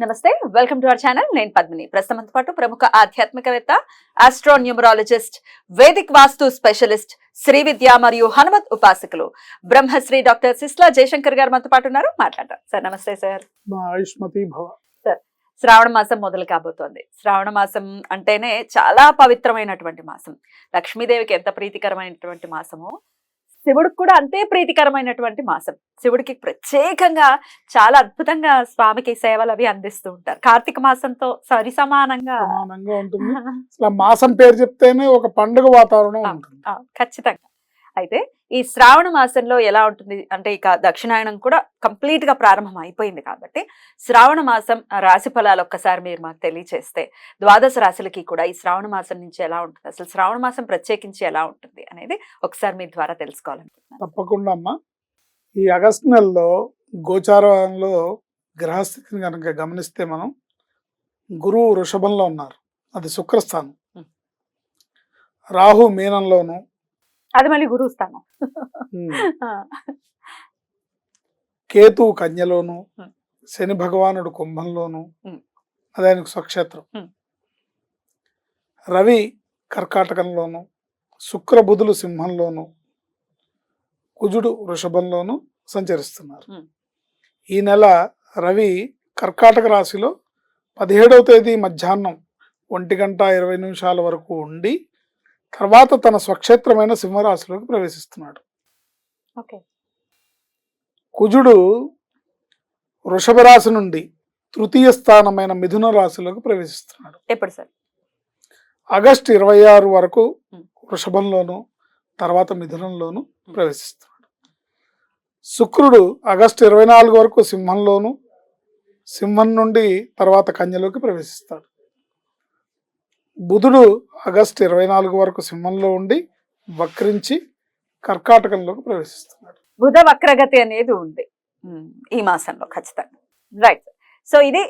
నమస్తే welcome to our channel. నేను పద్మిని. ప్రస్తుతంతో పాటు ప్రముఖ ఆధ్యాత్మికవేత్త astro numerologist Vedic vastu specialist Shri Vidya మరియు హనుమత్ ఉపాసకులు బ్రహ్మశ్రీ డాక్టర్ సిస్లా జయశంకర్ గారు మనతో పాటు ఉన్నారు. మాట్లాడతాం సార్ నమస్తే సార్. భవ. శ్రావణ మాసం మొదలు కాబోతోంది. శ్రావణ మాసం అంటేనే చాలా పవిత్రమైనటువంటి మాసం. లక్ష్మీదేవికి ఎంత ప్రీతికరమైనటువంటి మాసమో శివుడికి కూడా అంతే ప్రీతికరమైనటువంటి మాసం. శివుడికి ప్రత్యేకంగా చాలా అద్భుతంగా స్వామికి సేవలు అవి అందిస్తూ ఉంటారు. కార్తీక మాసంతో సరి సమానంగా సమానంగా ఉంటుంది. మాసం పేరు చెప్తేనే ఒక పండుగ వాతావరణం ఖచ్చితంగా. అయితే ఈ శ్రావణ మాసంలో ఎలా ఉంటుంది? అంటే ఇక దక్షిణాయనం కూడా కంప్లీట్గా ప్రారంభం అయిపోయింది కాబట్టి శ్రావణ మాసం రాశి ఫలాలు ఒక్కసారి మీరు మాకు తెలియచేస్తే ద్వాదశ రాశులకి కూడా ఈ శ్రావణ మాసం నుంచి ఎలా ఉంటుంది? అసలు శ్రావణ మాసం ప్రత్యేకించి ఎలా ఉంటుంది అనేది ఒకసారి మీ ద్వారా తెలుసుకోవాలనుకుంటున్నాను. తప్పకుండా అమ్మా. ఈ ఆగస్టు నెలలో గోచారంలో గ్రహస్థితిని కనుక గమనిస్తే మనం గురువు వృషభంలో ఉన్నారు. అది శుక్రస్థానం. రాహు మీనంలోను అది మళ్ళీ గురువు స్థానం కేతు కన్యలోను. శని భగవానుడు కుంభంలోను. అది ఆయనకు స్వక్షేత్రం. రవి కర్కాటకంలోను శుక్ర బుధులు సింహంలోను కుజుడు వృషభంలోను సంచరిస్తున్నారు. ఈ నెల రవి కర్కాటక రాశిలో పదిహేడవ తేదీ మధ్యాహ్నం ఒంటి గంట ఇరవై నిమిషాల వరకు ఉండి తర్వాత తన స్వక్షేత్రమైన సింహరాశిలోకి ప్రవేశిస్తున్నాడు. కుజుడు వృషభ రాశి నుండి తృతీయ స్థానమైన మిథున రాశిలోకి ప్రవేశిస్తున్నాడు. ఎప్పుడు సార్? ఆగస్టు ఇరవై ఆరు వరకు. వృషభంలోను తర్వాత మిథునంలోను ప్రవేశిస్తున్నాడు. శుక్రుడు ఆగస్టు ఇరవై నాలుగు వరకు సింహంలోను సింహం నుండి తర్వాత కన్యలోకి ప్రవేశిస్తాడు. బుధుడు ఆగస్టు ఇరవై నాలుగు వరకు సింహంలో ఉండి వక్రించి కర్కాటకంలోకి ప్రవేశిస్తున్నాడు. బుధ వక్రగతి అనేది ఉంది. ఈ మాసంలో ఖచ్చితంగా. రైట్ సో ఇది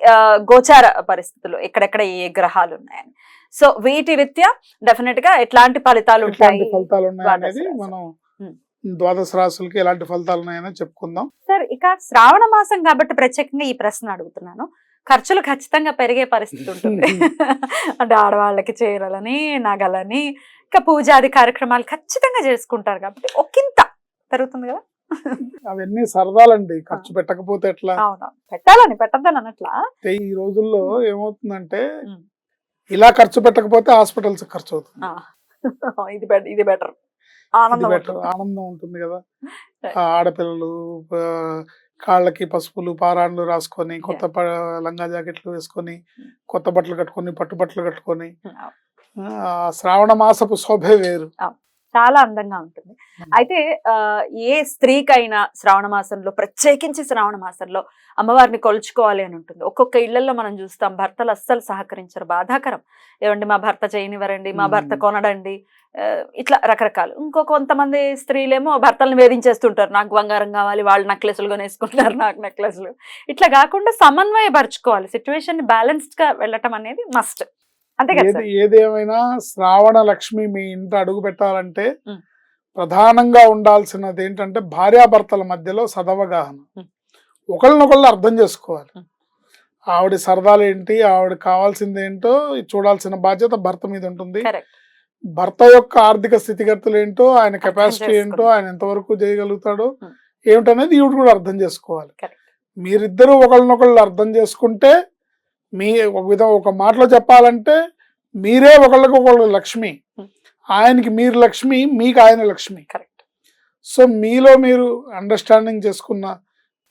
గోచార పరిస్థితులు. ఎక్కడెక్కడ ఏ గ్రహాలు ఉన్నాయని. సో వీటి రీత్యా డెఫినెట్గా ఎట్లాంటి ఫలితాలు ఉంటాయి? ఫలితాలు ఉన్నాయనేది. మనం. ద్వాదశ రాశులకి ఎలాంటి ఫలితాలు ఉన్నాయని చెప్పుకుందాం. సార్ ఇక శ్రావణ మాసం కాబట్టి ప్రత్యేకంగా ఈ ప్రశ్న అడుగుతున్నాను. ఖర్చులు ఖచ్చితంగా పెరిగే పరిస్థితి ఉంటుంది. అంటే ఆడవాళ్ళకి చీరలని నగలని ఇంకా పూజాది కార్యక్రమాలు ఖచ్చితంగా చేసుకుంటారు కాబట్టి ఒకంత పెరుగుతుంది కదా. అవన్నీ సరదాలండి. ఖర్చు పెట్టకపోతే ఎట్లా? అవును. పెట్టాలని పెట్టద్దని అన్నట్లా ఈ రోజుల్లో ఏమవుతుందంటే. ఇలా ఖర్చు పెట్టకపోతే హాస్పిటల్స్ ఖర్చు అవుతుంది. ఇది బెటర్. ఇది బెటర్. ఆనందం. ఆనందం ఉంటుంది కదా. ఆడపిల్లలు కాళ్ళకి పసుపులు పారాన్లు రాసుకొని కొత్త లంగా జాకెట్లు వేసుకొని కొత్త బట్టలు కట్టుకొని పట్టు బట్టలు కట్టుకొని. ఆ శ్రావణ మాసపు శోభే వేరు. చాలా అందంగా ఉంటుంది. అయితే ఏ స్త్రీకైనా శ్రావణ మాసంలో ప్రత్యేకించి శ్రావణ మాసంలో అమ్మవారిని కొలుచుకోవాలి అని ఉంటుంది. ఒక్కొక్క ఇళ్ళలో మనం చూస్తాం భర్తలు అస్సలు సహకరించరు బాధాకరం. ఏమండి మా భర్త చేయనివ్వరండి మా భర్త. కొనడండి ఇట్లా రకరకాలు. ఇంకో కొంతమంది స్త్రీలేమో భర్తలను వేధించేస్తుంటారు. నాకు బంగారం కావాలి వాళ్ళు నెక్లెస్లు కొనేసుకుంటారు నాకు నెక్లెస్లు. ఇట్లా కాకుండా సమన్వయపరచుకోవాలి. సిచ్యువేషన్ బ్యాలెన్స్డ్గా వెళ్ళటం అనేది మస్ట్. ఏది? ఏదేమైనా శ్రావణ లక్ష్మి మీ ఇంట అడుగు పెట్టాలంటే. ప్రధానంగా ఉండాల్సినది ఏంటంటే భార్యాభర్తల మధ్యలో సదవగాహన. ఒకళ్ళనొకళ్ళు అర్థం చేసుకోవాలి. ఆవిడ సరదాలు ఏంటి ఆవిడ కావాల్సింది ఏంటో చూడాల్సిన బాధ్యత భర్త మీద ఉంటుంది. భర్త యొక్క ఆర్థిక స్థితిగతులు ఏంటో ఆయన కెపాసిటీ ఏంటో. ఆయన ఎంతవరకు చేయగలుగుతాడో. ఏమిటనేది ఈవిడ కూడా అర్థం చేసుకోవాలి. మీరిద్దరూ ఒకళ్ళనొకళ్ళు అర్థం చేసుకుంటే మీ ఒక విధం ఒక మాటలో చెప్పాలంటే మీరే ఒకళ్ళకి ఒకళ్ళు లక్ష్మి. ఆయనకి మీరు లక్ష్మి మీకు ఆయన లక్ష్మి. కరెక్ట్. సో మీలో మీరు అండర్స్టాండింగ్ చేసుకున్న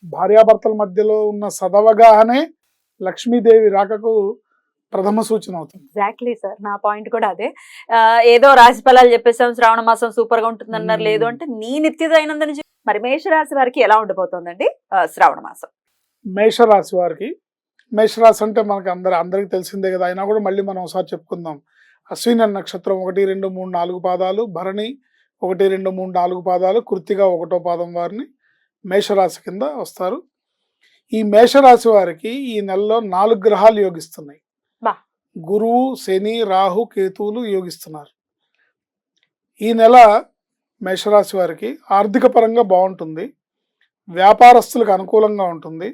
భార్యాభర్తల మధ్యలో ఉన్న సదవగానే లక్ష్మీదేవి రాకకు ప్రథమ సూచన అవుతుంది. ఎగ్జాక్ట్లీ సార్ నా పాయింట్ కూడా అదే. ఏదో రాశి ఫలాలు చెప్పేసాం శ్రావణ మాసం సూపర్గా ఉంటుంది అన్నారు. లేదు అంటే నీ నిత్య దైనందిన జీ- మరి మేషరాశి వారికి ఎలా ఉండబోతోందండి ఆ, శ్రావణ మాసం. మేషరాశి వారికి మేషరాశి అంటే మనకి అందరి అందరికి తెలిసిందే కదా. అయినా కూడా మళ్ళీ మనం ఒకసారి చెప్పుకుందాం. అశ్విని నక్షత్రం ఒకటి రెండు మూడు నాలుగు పాదాలు. భరణి ఒకటి రెండు మూడు నాలుగు పాదాలు. కృత్తిగా ఒకటో పాదం వారిని మేషరాశి కింద వస్తారు. ఈ మేషరాశి వారికి ఈ నెలలో నాలుగు గ్రహాలు యోగిస్తున్నాయి. గురువు శని రాహు కేతువులు యోగిస్తున్నారు. ఈ నెల మేషరాశి వారికి ఆర్థిక పరంగా బాగుంటుంది. వ్యాపారస్తులకు అనుకూలంగా ఉంటుంది.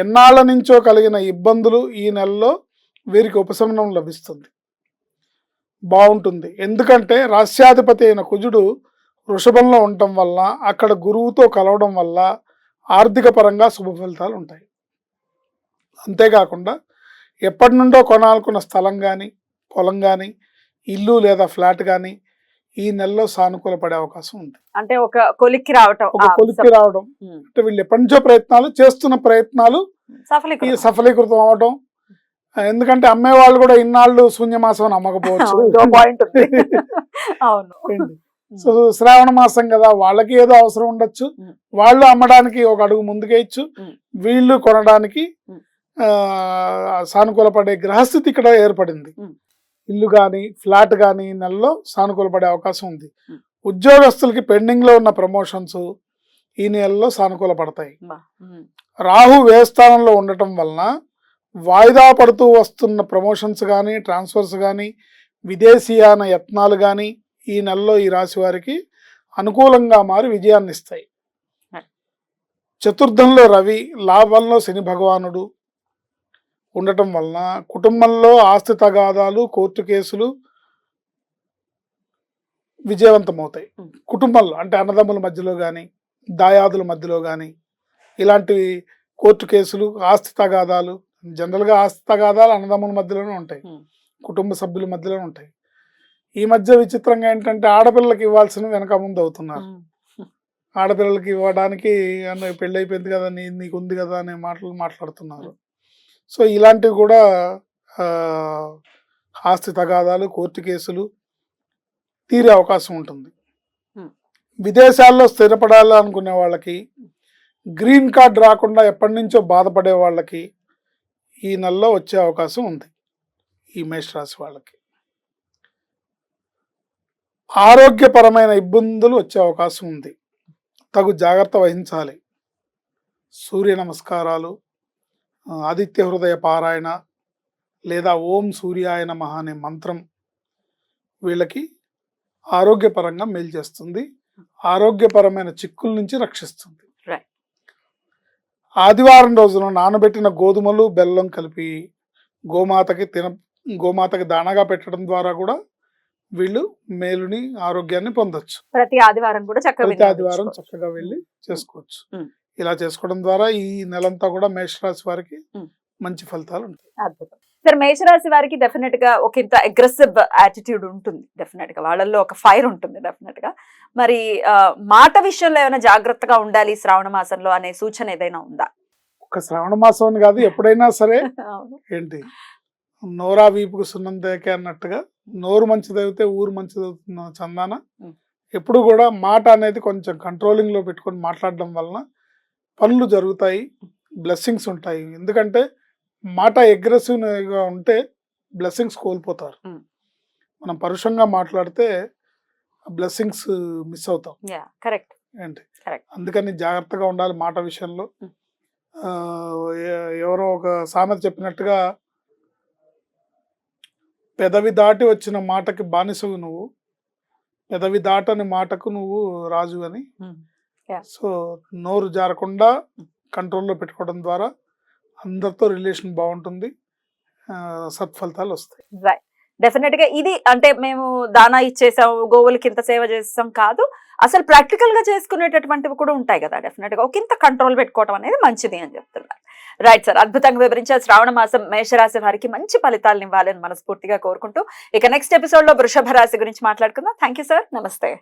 ఎన్నాళ్ళ నుంచో కలిగిన ఇబ్బందులు ఈ నెలలో వీరికి ఉపశమనం లభిస్తుంది. బాగుంటుంది. ఎందుకంటే రాష్ట్రాధిపతి అయిన కుజుడు వృషభంలో ఉండటం వల్ల అక్కడ గురువుతో కలవడం వల్ల ఆర్థిక పరంగా శుభ ఫలితాలు ఉంటాయి. అంతేకాకుండా ఎప్పటి నుండో కొనాలనుకున్న స్థలం కానీ పొలం కానీ ఇల్లు లేదా ఫ్లాట్ కానీ ఈ నెలలో సానుకూల పడే అవకాశం ఉంది. అంటే ఒక కొలిక్కి రావటం. ఒక కొలిక్కి రావడం. అంటే వీళ్ళు ఎప్పటి నుంచో ప్రయత్నాలు చేస్తున్న ప్రయత్నాలు ఈ సఫలీకృతం. అవడం ఆ, ఎందుకంటే అమ్మే వాళ్ళు కూడా ఇన్నాళ్ళు శూన్యమాసం అని అమ్మకపోవచ్చు? సో శ్రావణ మాసం కదా వాళ్ళకి ఏదో అవసరం ఉండొచ్చు. వాళ్ళు అమ్మడానికి ఒక అడుగు ముందుకేయచ్చు. వీళ్ళు కొనడానికి సానుకూల పడే గ్రహస్థితి ఇక్కడ ఏర్పడింది. ఇల్లు కానీ ఫ్లాట్ కానీ నెలలో సానుకూల పడే అవకాశం ఉంది. ఉద్యోగస్తులకి పెండింగ్లో ఉన్న ప్రమోషన్స్ ఈ నెలలో సానుకూల పడతాయి రాహు వ్యయస్థానంలో ఉండటం వలన వాయిదా పడుతూ వస్తున్న ప్రమోషన్స్ కానీ ట్రాన్స్ఫర్స్ కానీ విదేశీయాన యత్నాలు కానీ ఈ నెలలో ఈ రాశి వారికి అనుకూలంగా మారి విజయాన్ని ఇస్తాయి. చతుర్థంలో రవి లాభంలో శని భగవానుడు ఉండటం వలన కుటుంబంలో ఆస్తి తగాదాలు కోర్టు కేసులు విజయవంతమవుతాయి. కుటుంబంలో అంటే అన్నదమ్ముల మధ్యలో కానీ దాయాదుల మధ్యలో కానీ ఇలాంటివి కోర్టు కేసులు ఆస్తి తగాదాలు జనరల్గా ఆస్తి తగాదాలు అన్నదమ్ముల మధ్యలోనే ఉంటాయి. కుటుంబ సభ్యుల మధ్యలోనే ఉంటాయి. ఈ మధ్య విచిత్రంగా ఏంటంటే ఆడపిల్లలకి ఇవ్వాల్సిన వెనక ముందు అవుతున్నారు. ఆడపిల్లలకి ఇవ్వడానికి పెళ్ళి అయిపోయింది కదా నీ నీకు ఉంది కదా అనే మాటలు మాట్లాడుతున్నారు. సో ఇలాంటివి కూడా ఆస్తి తగాదాలు కోర్టు కేసులు తీరే అవకాశం ఉంటుంది. విదేశాల్లో స్థిరపడాలి అనుకునే వాళ్ళకి గ్రీన్ కార్డ్ రాకుండా ఎప్పటి నుంచో బాధపడే వాళ్ళకి ఈ నెలలో వచ్చే అవకాశం ఉంది ఈ మేషరాశి వాళ్ళకి. ఆరోగ్యపరమైన ఇబ్బందులు వచ్చే అవకాశం ఉంది. తగు జాగ్రత్త వహించాలి. సూర్య నమస్కారాలు ఆదిత్య హృదయ పారాయణ లేదా ఓం సూర్యాయ నమః అనే మంత్రం వీళ్ళకి ఆరోగ్యపరంగా మేలు చేస్తుంది ఆరోగ్యపరమైన చిక్కుల నుంచి రక్షిస్తుంది. ఆదివారం రోజున నానబెట్టిన గోధుమలు బెల్లం కలిపి గోమాతకి తిన గోమాతకి దానాగా పెట్టడం ద్వారా కూడా వీళ్ళు మేలుని ఆరోగ్యాన్ని పొందొచ్చు ప్రతి ఆదివారం కూడా చక్కగా ప్రతి ఆదివారం. చక్కగా వెళ్ళి చేసుకోవచ్చు. ఇలా చేసుకోవడం ద్వారా ఈ నెలంతా కూడా మేషరాశి వారికి. మంచి ఫలితాలు ఉంటాయి అద్భుతం సార్ మేషరాశి వారికి డెఫినెట్గా ఒక ఇంత అగ్రెసివ్ యాటిట్యూడ్ ఉంటుంది డెఫినెట్గా వాళ్ళల్లో ఒక ఫైర్ ఉంటుంది డెఫినెట్గా మరి మాట విషయంలో ఏమైనా జాగ్రత్తగా ఉండాలి శ్రావణ మాసంలో అనే సూచన ఏదైనా ఉందా ఒక శ్రావణ మాసం కాదు ఎప్పుడైనా సరే. ఏంటి నోరా వీపుకు సున్నం దేకే అన్నట్టుగా నోరు మంచిదైతే ఊరు మంచిదవుతున్న చందాన. ఎప్పుడు కూడా మాట అనేది కొంచెం కంట్రోలింగ్లో పెట్టుకొని మాట్లాడడం వలన పనులు జరుగుతాయి బ్లెస్సింగ్స్ ఉంటాయి. ఎందుకంటే మాట aggressive గా ఉంటే బ్లెస్సింగ్స్ కోల్పోతారు. మనం పరుషంగా మాట్లాడితే బ్లెస్సింగ్స్ మిస్ అవుతాం. కరెక్ట్. ఏంటి. అందుకని జాగ్రత్తగా ఉండాలి మాట విషయంలో. ఎవరో ఒక సామెత చెప్పినట్టుగా పెదవి దాటి వచ్చిన మాటకి బానిసవు నువ్వు పెదవి దాటని మాటకు నువ్వు రాజు అని సో నోరు జారకుండా కంట్రోల్లో పెట్టుకోవడం ద్వారా అందరితో రిలేషన్ బాగుంటుంది. సత్ఫలితాలు వస్తాయి. రైట్ డెఫినెట్గా ఇది అంటే మేము దానా ఇచ్చేసాం గోవులకి ఇంత సేవ చేస్తాం కాదు. అసలు ప్రాక్టికల్గా చేసుకునేటటువంటివి కూడా ఉంటాయి కదా డెఫినెట్గా. ఒక ఇంత కంట్రోల్ పెట్టుకోవడం అనేది మంచిది అని చెప్తున్నారు. రైట్ సార్ అద్భుతంగా వివరించారు. శ్రావణ మాసం మేషరాశి వారికి మంచి ఫలితాలను ఇవ్వాలని మనస్ఫూర్తిగా కోరుకుంటూ ఇక నెక్స్ట్ ఎపిసోడ్లో వృషభ రాశి గురించి మాట్లాడుకుందాం. థ్యాంక్ యూ సార్ నమస్తే